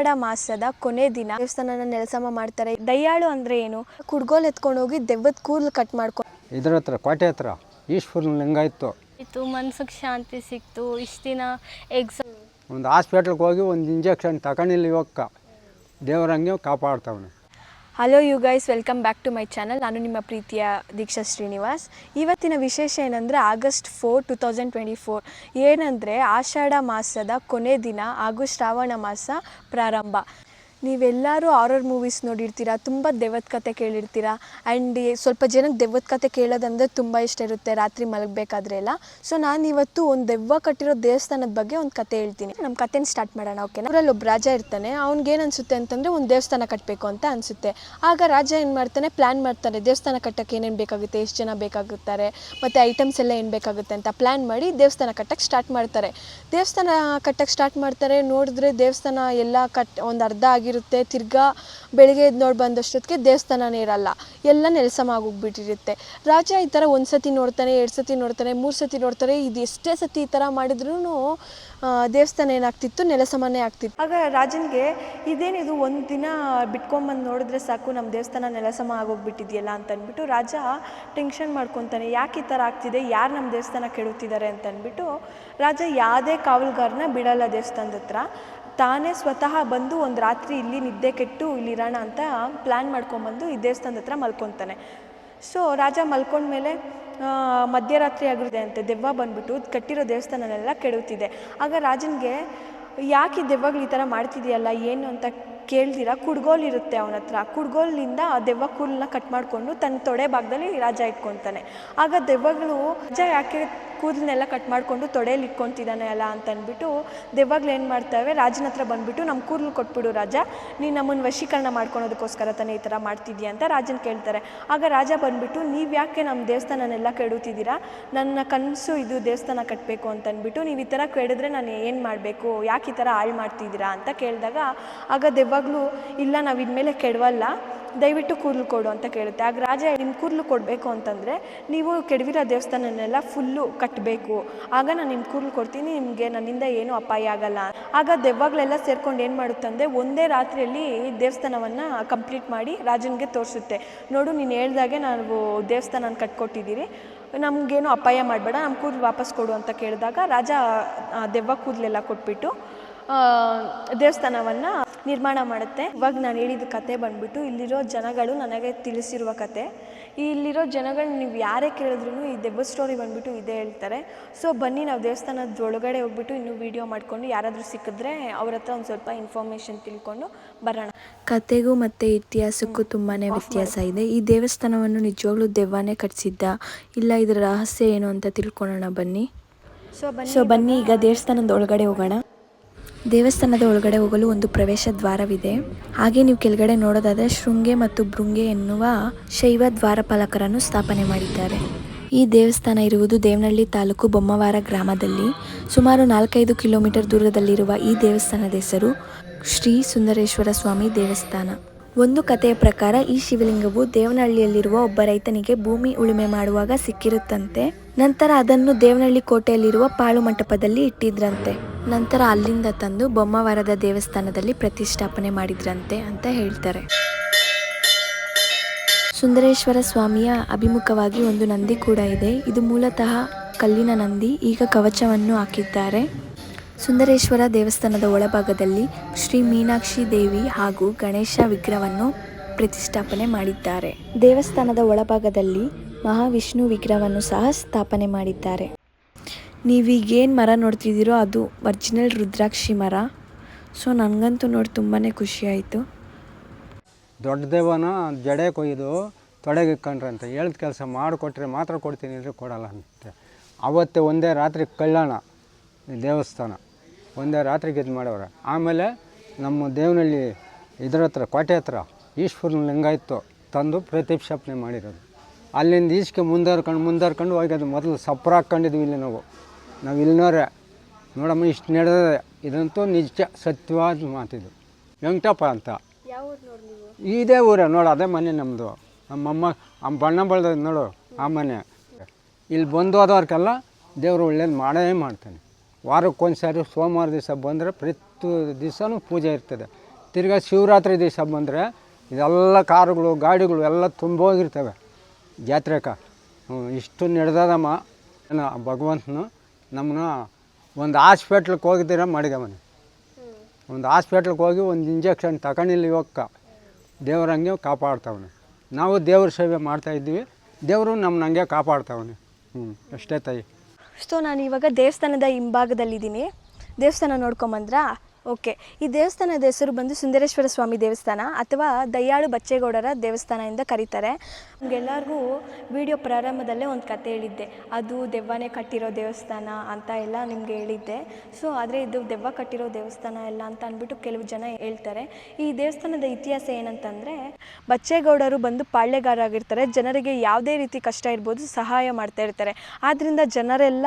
ಆಷಾಢ ಮಾಸದ ಕೊನೆ ದಿನ ದೇವಸ್ಥಾನನ ನೆಲಸಮ ಮಾಡ್ತಾರೆ. ದಯ್ಯಾಳು ಅಂದ್ರೆ ಏನು? ಕುಡ್ಗೋಲ್ ಎತ್ಕೊಂಡು ಹೋಗಿ ದೆವ್ವದ ಕೂದಲು ಕಟ್ ಮಾಡ್ಕೊಂಡು ಇದ್ರ ಹತ್ರ ಕೋಟೆ ಹತ್ರ ಈಶ್ವರನ ಲಿಂಗ ಇತ್ತು ಇತ್ತು ಮನ್ಸಿಗೆ ಶಾಂತಿ ಸಿಕ್ತು ಇಷ್ಟು ದಿನ ಎಕ್ಸಾಮ್ ಒಂದು ಹಾಸ್ಪಿಟ್ಲ್ಗೆ ಹೋಗಿ ಒಂದು ಇಂಜೆಕ್ಷನ್ ತಗೊಂಡಿಲ್ಲ ಇವಕ್ಕ. ದೇವರಂಗೆ ಕಾಪಾಡ್ತಾವನೆ. Hello you guys welcome back to my channel ನಾನು ನಿಮ್ಮ ಪ್ರೀತಿಯ ದೀಕ್ಷಾ ಶ್ರೀನಿವಾಸ್. ಇವತ್ತಿನ ವಿಶೇಷ ಏನಂದರೆ August four two thousand twenty four ಏನಂದರೆ ಆಷಾಢ ಮಾಸದ ಕೊನೆ ದಿನ, ಹಾಗೂ ಶ್ರಾವಣ ಮಾಸ ಪ್ರಾರಂಭ. ನೀವೆಲ್ಲರೂ ಆರರ್ ಮೂವೀಸ್ ನೋಡಿರ್ತೀರ? ತುಂಬ ದೆವ್ವದ ಕತೆ ಕೇಳಿರ್ತೀರ? ಆ್ಯಂಡ್ ಸ್ವಲ್ಪ ಜನಕ್ಕೆ ದೆವ್ವದ ಕತೆ ಕೇಳೋದಂದರೆ ತುಂಬ ಇಷ್ಟ ಇರುತ್ತೆ, ರಾತ್ರಿ ಮಲಗಬೇಕಾದ್ರೆ ಎಲ್ಲ. ಸೊ ನಾನು ಇವತ್ತು ಒಂದು ದೆವ್ವ ಕಟ್ಟಿರೋ ದೇವಸ್ಥಾನದ ಬಗ್ಗೆ ಒಂದು ಕತೆ ಹೇಳ್ತೀನಿ. ನಮ್ಮ ಕತೆನ ಸ್ಟಾರ್ಟ್ ಮಾಡೋಣ ಓಕೆನಾ ಅವರಲ್ಲಿ ಒಬ್ಬ ರಾಜ ಇರ್ತಾನೆ ಅವ್ನಿಗೆ ಏನು ಅನಿಸುತ್ತೆ ಅಂತಂದರೆ ಒಂದು ದೇವಸ್ಥಾನ ಕಟ್ಟಬೇಕು ಅಂತ ಅನಿಸುತ್ತೆ. ಆಗ ರಾಜ ಏನು ಮಾಡ್ತಾನೆ ಪ್ಲ್ಯಾನ್ ಮಾಡ್ತಾನೆ, ದೇವಸ್ಥಾನ ಕಟ್ಟಕ್ಕೆ ಏನೇನು ಬೇಕಾಗುತ್ತೆ, ಎಷ್ಟು ಜನ ಬೇಕಾಗುತ್ತಾರೆ, ಮತ್ತು ಐಟಮ್ಸ್ ಎಲ್ಲ ಏನು ಬೇಕಾಗುತ್ತೆ ಅಂತ ಪ್ಲ್ಯಾನ್ ಮಾಡಿ ದೇವಸ್ಥಾನ ಕಟ್ಟಕ್ಕೆ ಸ್ಟಾರ್ಟ್ ಮಾಡ್ತಾರೆ. ದೇವಸ್ಥಾನ ಕಟ್ಟಕ್ಕೆ ಸ್ಟಾರ್ಟ್ ಮಾಡ್ತಾರೆ, ನೋಡಿದ್ರೆ ದೇವಸ್ಥಾನ ಎಲ್ಲ ಕಟ್, ಒಂದು ಅರ್ಧ ಆಗಿರುತ್ತೆ. ತಿರ್ಗಾ ಬೆಳಗ್ಗೆ ಎದ್ದು ನೋಡಿ ಬಂದಷ್ಟೊತ್ತಿಗೆ ದೇವಸ್ಥಾನನೇ ಇರಲ್ಲ. ಎಲ್ಲ ನೆಲಸಮ ಆಗೋಗ್ಬಿಟ್ಟಿರುತ್ತೆ ರಾಜ ಈ ಥರ ಒಂದು ಸತಿ ನೋಡ್ತಾನೆ, ಎರಡು ಸತಿ ನೋಡ್ತಾನೆ, ಮೂರು ಸತಿ ನೋಡ್ತಾರೆ. ಇದು ಎಷ್ಟೇ ಸತಿ ಈ ಥರ ಮಾಡಿದ್ರೂ ದೇವಸ್ಥಾನ ಏನಾಗ್ತಿತ್ತು? ನೆಲಸಮನೇ ಆಗ್ತಿತ್ತು. ಆಗ ರಾಜನಿಗೆ ಇದೇನಿದು ಒಂದು ದಿನ ಬಿಟ್ಕೊಂಬಂದು ನೋಡಿದ್ರೆ ಸಾಕು ನಮ್ಮ ದೇವಸ್ಥಾನ ನೆಲಸಮ ಆಗೋಗ್ಬಿಟ್ಟಿದೆಯಲ್ಲ ಅಂತ ಅಂದ್ಬಿಟ್ಟು ರಾಜ ಟೆನ್ಷನ್ ಮಾಡ್ಕೊತಾನೆ. ಯಾಕೆ ಈ ಥರ ಆಗ್ತಿದೆ? ಯಾರು ನಮ್ಮ ದೇವಸ್ಥಾನ ಕೆಡುತ್ತಿದ್ದಾರೆ ಅಂತ ಅಂದ್ಬಿಟ್ಟು ರಾಜ ಯಾವುದೇ ಕಾವಲುಗಾರನ ಬಿಡಲ್ಲ ದೇವಸ್ಥಾನದ ಹತ್ರ. ತಾನೇ ಸ್ವತಃ ಬಂದು ಒಂದು ರಾತ್ರಿ ಇಲ್ಲಿ ನಿದ್ದೆ ಕೆಟ್ಟು ಇಲ್ಲಿರೋಣ ಅಂತ ಪ್ಲ್ಯಾನ್ ಮಾಡ್ಕೊಂಬಂದು ಈ ದೇವಸ್ಥಾನದ ಹತ್ರ ಮಲ್ಕೊತಾನೆ. ಸೊ ರಾಜ ಮಲ್ಕೊಂಡ್ಮೇಲೆ ಮಧ್ಯರಾತ್ರಿ ಆಗಿರುತ್ತೆ ಅಂತೆ, ದೆವ್ವ ಬಂದ್ಬಿಟ್ಟು ಕಟ್ಟಿರೋ ದೇವಸ್ಥಾನನೆಲ್ಲ ಕೆಡುತ್ತಿದೆ ಆಗ ರಾಜನಿಗೆ, ಯಾಕೆ ದೆವ್ವಗಳು ಈ ಥರ ಮಾಡ್ತಿದೆಯಲ್ಲ, ಏನು ಅಂತ ಕೇಳ್ದಿರ, ಕುಡ್ಗೋಲ್ ಇರುತ್ತೆ ಅವನ ಹತ್ರ. ಕುಡ್ಗೋಲಿಂದ ಆ ದೆವ್ವ ಕೂಲನ್ನ ಕಟ್ ಮಾಡಿಕೊಂಡು ತನ್ನ ತೊಡೆ ಭಾಗದಲ್ಲಿ ರಾಜ ಇಟ್ಕೊತಾನೆ. ಆಗ ದೆವ್ವಗಳು, ರಾಜ ಯಾಕೆ ಕೂದಲನ್ನೆಲ್ಲ ಕಟ್ ಮಾಡಿಕೊಂಡು ತೊಡೆಯಲ್ಲಿ ಇಟ್ಕೊತಿದ್ದಾನೆ ಅಲ್ಲ ಅಂತ ಅಂದ್ಬಿಟ್ಟು ದೆವ್ವಗಳು ಏನು ಮಾಡ್ತವೆ, ರಾಜನ ಹತ್ರ ಬಂದುಬಿಟ್ಟು ನಮ್ಮ ಕೂದಲು ಕೊಟ್ಬಿಡು ರಾಜ, ನೀನು ನಮ್ಮನ್ನು ವಶೀಕರಣ ಮಾಡ್ಕೊಳೋದಕ್ಕೋಸ್ಕರ ತಾನೇ ಈ ಥರ ಮಾಡ್ತಿದ್ದೀಯ ಅಂತ ರಾಜನ ಕೇಳ್ತಾರೆ. ಆಗ ರಾಜ ಬಂದುಬಿಟ್ಟು, ನೀವು ಯಾಕೆ ನಮ್ಮ ದೇವಸ್ಥಾನನೆಲ್ಲ ಕೆಡುತ್ತಿದ್ದೀರಾ ನನ್ನ ಕನಸು ಇದು ದೇವಸ್ಥಾನ ಕಟ್ಟಬೇಕು ಅಂತಂದ್ಬಿಟ್ಟು ನೀವು ಈ ಥರ ಕೆಡಿದ್ರೆ ನಾನು ಏನು ಮಾಡಬೇಕು? ಯಾಕೆ ಈ ಥರ ಹಾಳು ಮಾಡ್ತಿದ್ದೀರಾ? ಅಂತ ಕೇಳಿದಾಗ, ಆಗ ದೆವ್ವಗಳು ಇಲ್ಲ, ನಾವು ಇನ್ಮೇಲೆ ಕೆಡವಲ್ಲ, ದಯವಿಟ್ಟು ಕೂದಲು ಕೊಡು ಅಂತ ಕೇಳುತ್ತೆ. ಆಗ ರಾಜ ನಿಮ್ಮ ಕೂದಲು ಕೊಡಬೇಕು ಅಂತಂದರೆ, ನೀವು ಕೆಡವಿರೋ ದೇವಸ್ಥಾನನೆಲ್ಲ ಫುಲ್ಲು ಕಟ್ಟಬೇಕು ಆಗ ನಾನು ನಿಮ್ಮ ಕೂದಲು ಕೊಡ್ತೀನಿ, ನಿಮಗೆ ನನ್ನಿಂದ ಏನೂ ಅಪಾಯ ಆಗಲ್ಲ. ಆಗ ದೆವ್ವಗಳೆಲ್ಲ ಸೇರ್ಕೊಂಡು ಏನು ಮಾಡುತ್ತಂದರೆ ಒಂದೇ ರಾತ್ರಿಯಲ್ಲಿ ದೇವಸ್ಥಾನವನ್ನು ಕಂಪ್ಲೀಟ್ ಮಾಡಿ ರಾಜನಿಗೆ ತೋರಿಸುತ್ತೆ. ನೋಡು, ನೀನು ಹೇಳ್ದಾಗೆ ನಾವು ದೇವಸ್ಥಾನ ಕಟ್ಕೊಟ್ಟಿದ್ದೀರಿ ನಮಗೇನು ಅಪಾಯ ಮಾಡಬೇಡ ನಮ್ಮ ಕೂದಲು ವಾಪಸ್ ಕೊಡು ಅಂತ ಕೇಳಿದಾಗ ರಾಜ ದೆವ್ವ ಕೂದಲೆಲ್ಲ ಕೊಟ್ಬಿಟ್ಟು ದೇವಸ್ಥಾನವನ್ನು ನಿರ್ಮಾಣ ಮಾಡುತ್ತೆ. ಇವಾಗ ನಾನು ಹೇಳಿದ ಕತೆ ಬಂದ್ಬಿಟ್ಟು ಇಲ್ಲಿರೋ ಜನಗಳು ನನಗೆ ತಿಳಿಸಿರುವ ಕತೆ. ಇಲ್ಲಿರೋ ಜನಗಳು ನೀವು ಯಾರೇ ಕೇಳಿದ್ರು ಈ ದೆಬ್ಬ ಸ್ಟೋರಿ ಬಂದ್ಬಿಟ್ಟು ಇದೇ ಹೇಳ್ತಾರೆ. ಸೊ ಬನ್ನಿ ನಾವು ದೇವಸ್ಥಾನದ ಒಳಗಡೆ ಹೋಗ್ಬಿಟ್ಟು ಇನ್ನೂ ವಿಡಿಯೋ ಮಾಡಿಕೊಂಡು ಯಾರಾದರೂ ಸಿಕ್ಕಿದ್ರೆ ಅವ್ರ ಹತ್ರ ಒಂದು ಸ್ವಲ್ಪ ಇನ್ಫಾರ್ಮೇಷನ್ ತಿಳ್ಕೊಂಡು ಬರೋಣ. ಕತೆಗೂ ಮತ್ತು ಇತಿಹಾಸಕ್ಕೂ ತುಂಬಾ ವ್ಯತ್ಯಾಸ ಇದೆ. ಈ ದೇವಸ್ಥಾನವನ್ನು ನಿಜವಾಗ್ಲೂ ದೆವ್ವನೇ ಕಟ್ಸಿದ್ದ? ಇಲ್ಲ ಇದರ ರಹಸ್ಯ ಏನು ಅಂತ ತಿಳ್ಕೊಳ್ಳೋಣ ಬನ್ನಿ. ಸೊ ಬನ್ನಿ ಸೊ ಬನ್ನಿ ಈಗ ದೇವಸ್ಥಾನದ ಒಳಗಡೆ ಹೋಗೋಣ. ದೇವಸ್ಥಾನದ ಒಳಗಡೆ ಹೋಗಲು ಒಂದು ಪ್ರವೇಶ ದ್ವಾರವಿದೆ. ಹಾಗೆ ನೀವು ಕೆಳಗಡೆ ನೋಡೋದಾದರೆ ಶೃಂಗೆ ಮತ್ತು ಭೃಂಗೆ ಎನ್ನುವ ಶೈವ ದ್ವಾರಪಾಲಕರನ್ನು ಸ್ಥಾಪನೆ ಮಾಡಿದ್ದಾರೆ. ಈ ದೇವಸ್ಥಾನ ಇರುವುದು ದೇವನಹಳ್ಳಿ ತಾಲೂಕು ಬೊಮ್ಮವಾರ ಗ್ರಾಮದಲ್ಲಿ. ಸುಮಾರು ನಾಲ್ಕೈದು ಕಿಲೋಮೀಟರ್ ದೂರದಲ್ಲಿರುವ ಈ ದೇವಸ್ಥಾನದ ಹೆಸರು ಶ್ರೀ ಸುಂದರೇಶ್ವರ ಸ್ವಾಮಿ ದೇವಸ್ಥಾನ. ಒಂದು ಕಥೆಯ ಪ್ರಕಾರ ಈ ಶಿವಲಿಂಗವು ದೇವನಹಳ್ಳಿಯಲ್ಲಿರುವ ಒಬ್ಬ ರೈತನಿಗೆ ಭೂಮಿ ಉಳುಮೆ ಮಾಡುವಾಗ ಸಿಕ್ಕಿರುತ್ತಂತೆ. ನಂತರ ಅದನ್ನು ದೇವನಹಳ್ಳಿ ಕೋಟೆಯಲ್ಲಿರುವ ಪಾಳು ಮಂಟಪದಲ್ಲಿ ಇಟ್ಟಿದ್ರಂತೆ. ನಂತರ ಅಲ್ಲಿಂದ ತಂದು ಬೊಮ್ಮವಾರದ ದೇವಸ್ಥಾನದಲ್ಲಿ ಪ್ರತಿಷ್ಠಾಪನೆ ಮಾಡಿದ್ರಂತೆ ಅಂತ ಹೇಳ್ತಾರೆ. ಸುಂದರೇಶ್ವರ ಸ್ವಾಮಿಯ ಅಭಿಮುಖವಾಗಿ ಒಂದು ನಂದಿ ಕೂಡ ಇದೆ. ಇದು ಮೂಲತಃ ಕಲ್ಲಿನ ನಂದಿ, ಈಗ ಕವಚವನ್ನು ಹಾಕಿದ್ದಾರೆ. ಸುಂದರೇಶ್ವರ ದೇವಸ್ಥಾನದ ಒಳಭಾಗದಲ್ಲಿ ಶ್ರೀ ಮೀನಾಕ್ಷಿ ದೇವಿ ಹಾಗೂ ಗಣೇಶ ವಿಗ್ರಹವನ್ನು ಪ್ರತಿಷ್ಠಾಪನೆ ಮಾಡಿದ್ದಾರೆ. ದೇವಸ್ಥಾನದ ಒಳಭಾಗದಲ್ಲಿ ಮಹಾವಿಷ್ಣು ವಿಗ್ರಹವನ್ನು ಸಹ ಸ್ಥಾಪನೆ ಮಾಡಿದ್ದಾರೆ. ನೀವೀಗೇನು ಮರ ನೋಡ್ತಿದ್ದೀರೋ ಅದು ಒರಿಜಿನಲ್ ರುದ್ರಾಕ್ಷಿ ಮರ. ಸೊ, ನನಗಂತೂ ನೋಡಿ ತುಂಬಾ ಖುಷಿ ಆಯಿತು. ದೊಡ್ಡ ದೇವನ ಜಡೆ ಕೊಯ್ದು ತೊಡೆಗೆ ಇಕ್ಕೊಂಡ್ರೆ ಅಂತ ಹೇಳಿದ ಕೆಲಸ ಮಾಡಿಕೊಟ್ರೆ ಮಾತ್ರ ಕೊಡ್ತೀನಿ ಅಂದರೆ ಕೊಡಲ್ಲ ಅಂತೆ. ಅವತ್ತೇ ಒಂದೇ ರಾತ್ರಿ ಕಳ್ಳೋಣ ದೇವಸ್ಥಾನ. ಒಂದೇ ರಾತ್ರಿಗೆ ಇದು ಮಾಡವ್ರೆ. ಆಮೇಲೆ ನಮ್ಮ ದೇವನಹಳ್ಳಿ ಇದ್ರ ಹತ್ರ, ಕೋಟೆ ಹತ್ರ, ಈಶ್ವರನ ಲಿಂಗ ಇತ್ತು ತಂದು ಪ್ರತಿಷ್ಠಾಪನೆ ಮಾಡಿರೋದು. ಅಲ್ಲಿಂದ ಈಚೆಗೆ ಮುಂದರ್ಕೊಂಡು ಮುಂದರ್ಕೊಂಡು ಹೋಗಿ ಅದು ಮೊದಲು ಸಪ್ರ ಹಾಕ್ಕೊಂಡಿದ್ವಿ ಇಲ್ಲಿ ನಾವು. ನಾವು ಇಲ್ಲಿನವ್ರೆ ನೋಡಮ್ಮ ಇಷ್ಟು ನಡೆದಿದೆ. ಇದಂತೂ ನಿಜ ಸತ್ಯವಾದ ಮಾತಿದು ವೆಂಕಟಪ್ಪ ಅಂತ. ಇದೇ ಊರ. ನೋಡು ಅದೇ ಮನೆ ನಮ್ಮದು ನಮ್ಮಮ್ಮ ಆ ಬಣ್ಣ ಬಳ್ದ ನೋಡು ಆ ಮನೆ. ಇಲ್ಲಿ ಬಂದು ಹೋದವ್ರಿಗೆಲ್ಲ ದೇವರು ಒಳ್ಳೇದು ಮಾಡೇ ಮಾಡ್ತಾನೆ. ವಾರಕ್ಕೊಂದು ಸಾರಿ ಸೋಮವಾರ ದಿವಸ ಬಂದರೆ ಪ್ರತಿ ದಿವಸನೂ ಪೂಜೆ ಇರ್ತದೆ. ತಿರ್ಗಾ ಶಿವರಾತ್ರಿ ದಿವಸ ಬಂದರೆ ಇದೆಲ್ಲ ಕಾರುಗಳು ಗಾಡಿಗಳು ಎಲ್ಲ ತುಂಬೋಗಿರ್ತವೆ. ಜಾತ್ರೆಕ ಇಷ್ಟು ನಡೆದದಮ್ಮ. ಏನೋ ಭಗವಂತನು ನಮ್ಮನ್ನ ಒಂದು ಹಾಸ್ಪಿಟ್ಲಿಗೆ ಹೋಗಿದ್ದೀರ ಮಾಡಿದವನು ಒಂದು ಹಾಸ್ಪಿಟ್ಲಿಗೆ ಹೋಗಿ ಒಂದು ಇಂಜೆಕ್ಷನ್ ತಗೊಂಡಿಲ್ಲ ಇವಕ್ಕ ದೇವ್ರಂಗೆ ಕಾಪಾಡ್ತಾವನು. ನಾವು ದೇವ್ರ ಸೇವೆ ಮಾಡ್ತಾಯಿದ್ದೀವಿ ದೇವರು ನಮ್ಮನ್ನ ಹಂಗೆ ಕಾಪಾಡ್ತಾವನು. ಹ್ಞೂ ಅಷ್ಟೇ ತಾಯಿ. ಸೊ ನಾನು ಇವಾಗ ದೇವಸ್ಥಾನದ ಹಿಂಭಾಗದಲ್ಲಿದ್ದೀನಿ. ದೇವಸ್ಥಾನ ನೋಡ್ಕೊಂಬಂದ್ರಾ ಓಕೆ. ಈ ದೇವಸ್ಥಾನದ ಹೆಸರು ಬಂದು ಸುಂದರೇಶ್ವರ ಸ್ವಾಮಿ ದೇವಸ್ಥಾನ ಅಥವಾ ದಯ್ಯಾಳು ಬಚ್ಚೇಗೌಡರ ದೇವಸ್ಥಾನ ಎಂದು ಕರೀತಾರೆ. ನಮಗೆಲ್ಲರಿಗೂ ವಿಡಿಯೋ ಪ್ರಾರಂಭದಲ್ಲೇ ಒಂದು ಕತೆ ಹೇಳಿದ್ದೆ. ಅದು ದೆವ್ವನೇ ಕಟ್ಟಿರೋ ದೇವಸ್ಥಾನ ಅಂತ ಎಲ್ಲ ನಿಮಗೆ ಹೇಳಿದ್ದೆ. ಸೊ, ಆದರೆ ಇದು ದೆವ್ವ ಕಟ್ಟಿರೋ ದೇವಸ್ಥಾನ ಎಲ್ಲ ಅಂತ ಅಂದ್ಬಿಟ್ಟು ಕೆಲವು ಜನ ಹೇಳ್ತಾರೆ. ಈ ದೇವಸ್ಥಾನದ ಇತಿಹಾಸ ಏನಂತಂದರೆ, ಬಚ್ಚೇಗೌಡರು ಬಂದು ಪಾಳ್ಯಗಾರರಾಗಿರ್ತಾರೆ. ಜನರಿಗೆ ಯಾವುದೇ ರೀತಿ ಕಷ್ಟ ಇರ್ಬೋದು ಸಹಾಯ ಮಾಡ್ತಾ ಇರ್ತಾರೆ. ಆದ್ದರಿಂದ ಜನರೆಲ್ಲ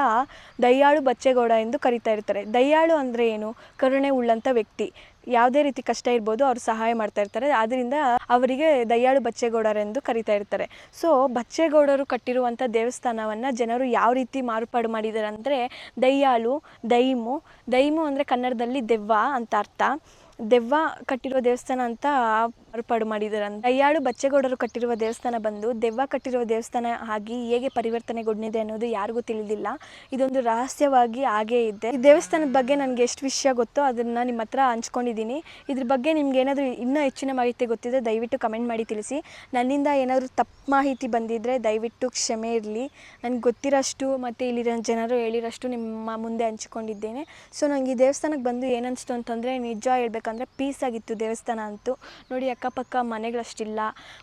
ದಯ್ಯಾಳು ಬಚ್ಚೇಗೌಡ ಎಂದು ಕರೀತಾ ಇರ್ತಾರೆ. ದಯ್ಯಾಳು ಅಂದರೆ ಏನು? ಕರುಣೆ ಉಳ್ಳಂಥ ವ್ಯಕ್ತಿ. ಯಾವುದೇ ರೀತಿ ಕಷ್ಟ ಇರ್ಬೋದು, ಅವ್ರು ಸಹಾಯ ಮಾಡ್ತಾ ಇರ್ತಾರೆ. ಆದ್ದರಿಂದ ಅವರಿಗೆ ದಯ್ಯಾಳು ಬಚ್ಚೇಗೌಡರೆಂದು ಕರಿತಾ ಇರ್ತಾರೆ. ಸೊ ಬಚ್ಚೇಗೌಡರು ಕಟ್ಟಿರುವಂಥ ದೇವಸ್ಥಾನವನ್ನು ಜನರು ಯಾವ ರೀತಿ ಮಾರ್ಪಾಡು ಮಾಡಿದ್ದಾರೆ ಅಂದರೆ ದಯ್ಯಾಳು ದೈಮು ದೈಮು ಅಂದರೆ ಕನ್ನಡದಲ್ಲಿ ದೆವ್ವ ಅಂತ ಅರ್ಥ. ದೆವ್ವ ಕಟ್ಟಿರೋ ದೇವಸ್ಥಾನ ಅಂತ ಮಾರ್ಪಾಡು ಮಾಡಿದ್ದಾರೆ ಅಂತ ದಯ್ಯಾಳು ಬಚ್ಚೇಗೌಡರು ಕಟ್ಟಿರುವ ದೇವಸ್ಥಾನ ಬಂದು ದೆವ್ವ ಕಟ್ಟಿರುವ ದೇವಸ್ಥಾನ ಆಗಿ ಹೇಗೆ ಪರಿವರ್ತನೆಗೊಂಡಿದೆ ಅನ್ನೋದು ಯಾರಿಗೂ ತಿಳಿದಿಲ್ಲ. ಇದೊಂದು ರಹಸ್ಯವಾಗಿ ಹಾಗೇ ಇದೆ. ಈ ದೇವಸ್ಥಾನದ ಬಗ್ಗೆ ನನಗೆ ಎಷ್ಟು ವಿಷಯ ಗೊತ್ತೋ ಅದನ್ನು ನಿಮ್ಮ ಹತ್ರ ಹಂಚ್ಕೊಂಡಿದ್ದೀನಿ. ಇದ್ರ ಬಗ್ಗೆ ನಿಮ್ಗೆ ಏನಾದರೂ ಇನ್ನೂ ಹೆಚ್ಚಿನ ಮಾಹಿತಿ ಗೊತ್ತಿದೆ ದಯವಿಟ್ಟು ಕಮೆಂಟ್ ಮಾಡಿ ತಿಳಿಸಿ. ನನ್ನಿಂದ ಏನಾದರೂ ತಪ್ಪು ಮಾಹಿತಿ ಬಂದಿದ್ದರೆ ದಯವಿಟ್ಟು ಕ್ಷಮೆ ಇರಲಿ. ನನಗೆ ಗೊತ್ತಿರೋಷ್ಟು ಮತ್ತು ಇಲ್ಲಿರೋ ಜನರು ಹೇಳಿರೋಷ್ಟು ನಿಮ್ಮ ಮುಂದೆ ಹಂಚ್ಕೊಂಡಿದ್ದೇನೆ. ಸೊ ನನಗೆ ಈ ದೇವಸ್ಥಾನಕ್ಕೆ ಬಂದು ಏನನ್ನಿಸ್ತು ಅಂತಂದರೆ ನಿಜ ಹೇಳ್ಬೇಕಂದ್ರೆ ಪೀಸ್ ಆಗಿತ್ತು ದೇವಸ್ಥಾನ ಅಂತೂ. ನೋಡಿ ಅಕ್ಕಪಕ್ಕ ಮನೆಗಳಷ್ಟಿಲ್ಲ.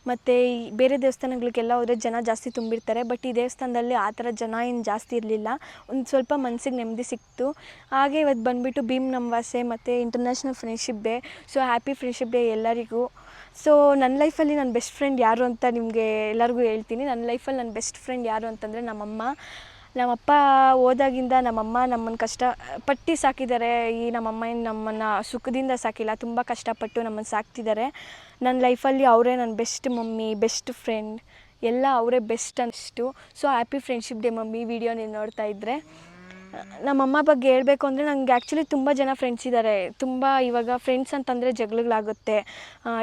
ಮತ್ತು ಈ ಬೇರೆ ದೇವಸ್ಥಾನಗಳಿಗೆಲ್ಲ ಹೋದರೆ ಜನ ಜಾಸ್ತಿ ತುಂಬಿರ್ತಾರೆ. ಬಟ್ ಈ ದೇವಸ್ಥಾನದಲ್ಲಿ ಆ ಥರ ಜನ ಏನು ಜಾಸ್ತಿ ಇರಲಿಲ್ಲ. ಒಂದು ಸ್ವಲ್ಪ ಮನಸ್ಸಿಗೆ ನೆಮ್ಮದಿ ಸಿಕ್ತು. ಹಾಗೆ ಇವತ್ತು ಬಂದುಬಿಟ್ಟು ಭೀಮ್ ನಮ್ವಾಸೆ ಮತ್ತು international friendship day so happy friendship day ಎಲ್ಲರಿಗೂ. ಸೊ ನನ್ನ ಲೈಫಲ್ಲಿ ನನ್ನ ಬೆಸ್ಟ್ ಫ್ರೆಂಡ್ ಯಾರು ಅಂತ ನಿಮಗೆ ಎಲ್ಲರಿಗೂ ಹೇಳ್ತೀನಿ. ನನ್ನ ಲೈಫಲ್ಲಿ ನನ್ನ ಬೆಸ್ಟ್ ಫ್ರೆಂಡ್ ಯಾರು ಅಂತಂದರೆ ನಮ್ಮಮ್ಮ. ನಮ್ಮಪ್ಪ ಹೋದಾಗಿಂದ ನಮ್ಮಮ್ಮ ನಮ್ಮನ್ನು ಕಷ್ಟ ಪಟ್ಟು ಸಾಕಿದ್ದಾರೆ. ಈ ನಮ್ಮಮ್ಮ ಏನು ನಮ್ಮನ್ನು ಸುಖದಿಂದ ಸಾಕಿಲ್ಲ. ತುಂಬ ಕಷ್ಟಪಟ್ಟು ನಮ್ಮನ್ನು ಸಾಕ್ತಿದ್ದಾರೆ. ನನ್ನ ಲೈಫಲ್ಲಿ ಅವರೇ ನನ್ನ ಬೆಸ್ಟ್ ಮಮ್ಮಿ, ಬೆಸ್ಟ್ ಫ್ರೆಂಡ್, ಎಲ್ಲ ಅವರೇ ಬೆಸ್ಟ್ ಅನಿಸ್ತು so, happy friendship day mummy video ನೀನು ನೋಡ್ತಾ ಇದ್ದರೆ ನಮ್ಮಮ್ಮ ಬಗ್ಗೆ ಹೇಳಬೇಕು ಅಂದರೆ ನನಗೆ ಆ್ಯಕ್ಚುಲಿ ತುಂಬ ಜನ ಫ್ರೆಂಡ್ಸ್ ಇದ್ದಾರೆ ತುಂಬ ಇವಾಗ ಫ್ರೆಂಡ್ಸ್ ಅಂತಂದರೆ ಜಗಳಗಳಾಗುತ್ತೆ.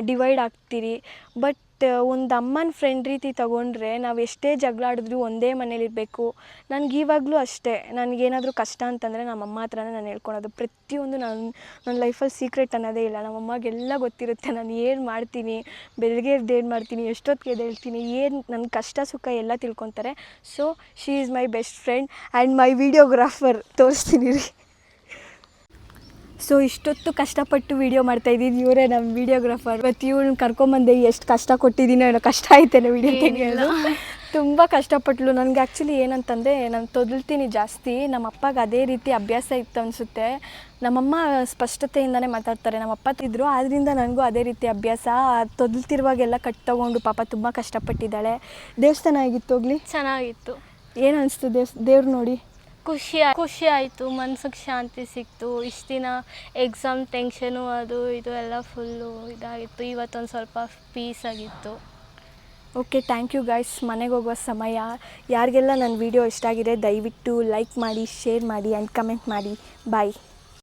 ಡಿವೈಡ್ ಆಗ್ತೀರಿ. ಬಟ್ ಒಂದು ಅಮ್ಮನ ಫ್ರೆಂಡ್ ರೀತಿ ತಗೊಂಡ್ರೆ ನಾವು ಎಷ್ಟೇ ಜಗಳ ಆಡಿದ್ರು ಒಂದೇ ಮನೇಲಿರಬೇಕು ನನಗೆ ಇವಾಗಲೂ ಅಷ್ಟೇ. ನನಗೇನಾದರೂ ಕಷ್ಟ ಅಂತಂದರೆ ನಮ್ಮಮ್ಮ ಹತ್ರನೇ ನಾನು ಹೇಳ್ಕೊಳೋದು. ಪ್ರತಿಯೊಂದು ನನ್ನ ನನ್ನ ಲೈಫಲ್ಲಿ ಸೀಕ್ರೆಟ್ ಅನ್ನೋದೇ ಇಲ್ಲ. ನಮ್ಮಮ್ಮಾಗೆಲ್ಲ ಗೊತ್ತಿರುತ್ತೆ. ನಾನು ಏನು ಮಾಡ್ತೀನಿ ಬೆಳಗ್ಗೆ ಏನು ಮಾಡ್ತೀನಿ, ಎಷ್ಟೊತ್ತಿಗೆ ಎದ್ದೇಳ್ತೀನಿ ಏನು ನನ್ನ ಕಷ್ಟ ಸುಖ ಎಲ್ಲ ತಿಳ್ಕೊತಾರೆ. So she is my best friend and my videographer ತೋರಿಸ್ತೀನಿ ರೀ ಸೊ ಇಷ್ಟೊತ್ತು ಕಷ್ಟಪಟ್ಟು ವೀಡಿಯೋ ಮಾಡ್ತಾಯಿದ್ದೀನಿ ಇವರೇ ನಮ್ಮ ವೀಡಿಯೋಗ್ರಾಫರ್ ಇವತ್ತು ಇವ್ರನ್ನ ಕರ್ಕೊಂಬಂದೆ ಎಷ್ಟು ಕಷ್ಟ ಕೊಟ್ಟಿದ್ದೀನಿ ಏನೋ ಕಷ್ಟ ಆಯ್ತೇನೆ ವೀಡಿಯೋ ತೆಗೆಯೋದು. ತುಂಬ ಕಷ್ಟಪಟ್ಲು. ನನಗೆ ಆ್ಯಕ್ಚುಲಿ ಏನಂತಂದರೆ ನಾನು ತೊದಲ್ತೀನಿ ಜಾಸ್ತಿ. ನಮ್ಮ ಅಪ್ಪಗೆ ಅದೇ ರೀತಿ ಅಭ್ಯಾಸ ಇತ್ತು ಅನಿಸುತ್ತೆ. ನಮ್ಮಮ್ಮ ಸ್ಪಷ್ಟತೆಯಿಂದನೇ ಮಾತಾಡ್ತಾರೆ. ನಮ್ಮ ಅಪ್ಪ ತಿದ್ರು ಆದ್ದರಿಂದ ನನಗೂ ಅದೇ ರೀತಿ ಅಭ್ಯಾಸ. ತೊದಲ್ತಿರುವಾಗೆಲ್ಲ ಕಟ್ ತೊಗೊಂಡು ಪಾಪ ತುಂಬ ಕಷ್ಟಪಟ್ಟಿದ್ದಾಳೆ. ದೇವಸ್ಥಾನ ಆಗಿತ್ತು ಹೋಗ್ಲಿ? ಚೆನ್ನಾಗಿತ್ತು. ಏನು ಅನಿಸ್ತು ದೇವ್ಸ್ ದೇವ್ರು ನೋಡಿ? ಖುಷಿ ಖುಷಿ ಆಯಿತು, ಮನ್ಸಿಗೆ ಶಾಂತಿ ಸಿಕ್ತು. ಇಷ್ಟು ದಿನ ಎಕ್ಸಾಮ್ ಟೆನ್ಷನು ಅದು ಇದು ಎಲ್ಲ ಫುಲ್ಲು ಇದಾಗಿತ್ತು. ಇವತ್ತೊಂದು ಸ್ವಲ್ಪ ಪೀಸ್ ಆಗಿತ್ತು. ಓಕೆ ಥ್ಯಾಂಕ್ ಯು ಗೈಸ್ ಮನೆಗೆ ಹೋಗುವ ಸಮಯ. ಯಾರಿಗೆಲ್ಲ ನನ್ನ ವಿಡಿಯೋ ಇಷ್ಟ ಆಗಿದೆ, ದಯವಿಟ್ಟು ಲೈಕ್ ಮಾಡಿ ಶೇರ್ ಮಾಡಿ ಆ್ಯಂಡ್ ಕಮೆಂಟ್ ಮಾಡಿ. ಬಾಯ್